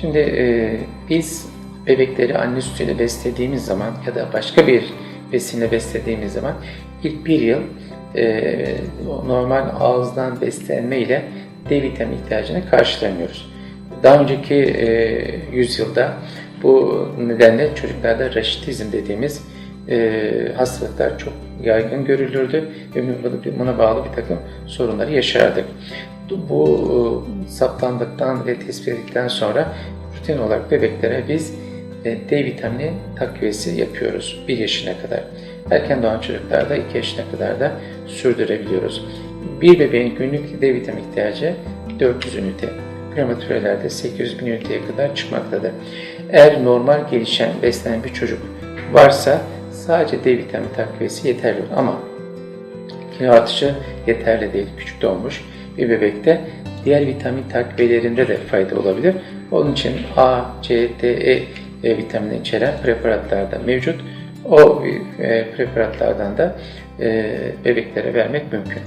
Şimdi e, biz bebekleri anne sütüyle beslediğimiz zaman ya da başka bir besinle beslediğimiz zaman ilk bir yıl e, normal ağızdan beslenme ile D vitamini ihtiyacını karşılamıyoruz. Daha önceki e, yüzyılda bu nedenle çocuklarda raşitizm dediğimiz e, hastalıklar çok yaygın görülürdü ve buna bağlı bir takım sorunları yaşardık. Bu e, saptandıktan ve tespit sonra rutin olarak bebeklere biz e, D vitamini takviyesi yapıyoruz 1 yaşına kadar. Erken doğan çocuklarda 2 yaşına kadar da sürdürebiliyoruz. Bir bebeğin günlük D vitamini ihtiyacı 400 ünite. Prematürelerde 800 bin üniteye kadar çıkmaktadır. Eğer normal gelişen beslenen bir çocuk varsa sadece D vitamini takviyesi yeterli ama kilo artışı yeterli değil. Küçük doğmuş bebekte diğer vitamin takviyelerinde de fayda olabilir. Onun için A, C, D, E e, vitamini içeren preparatlar da mevcut. O e, preparatlardan da e, bebeklere vermek mümkün.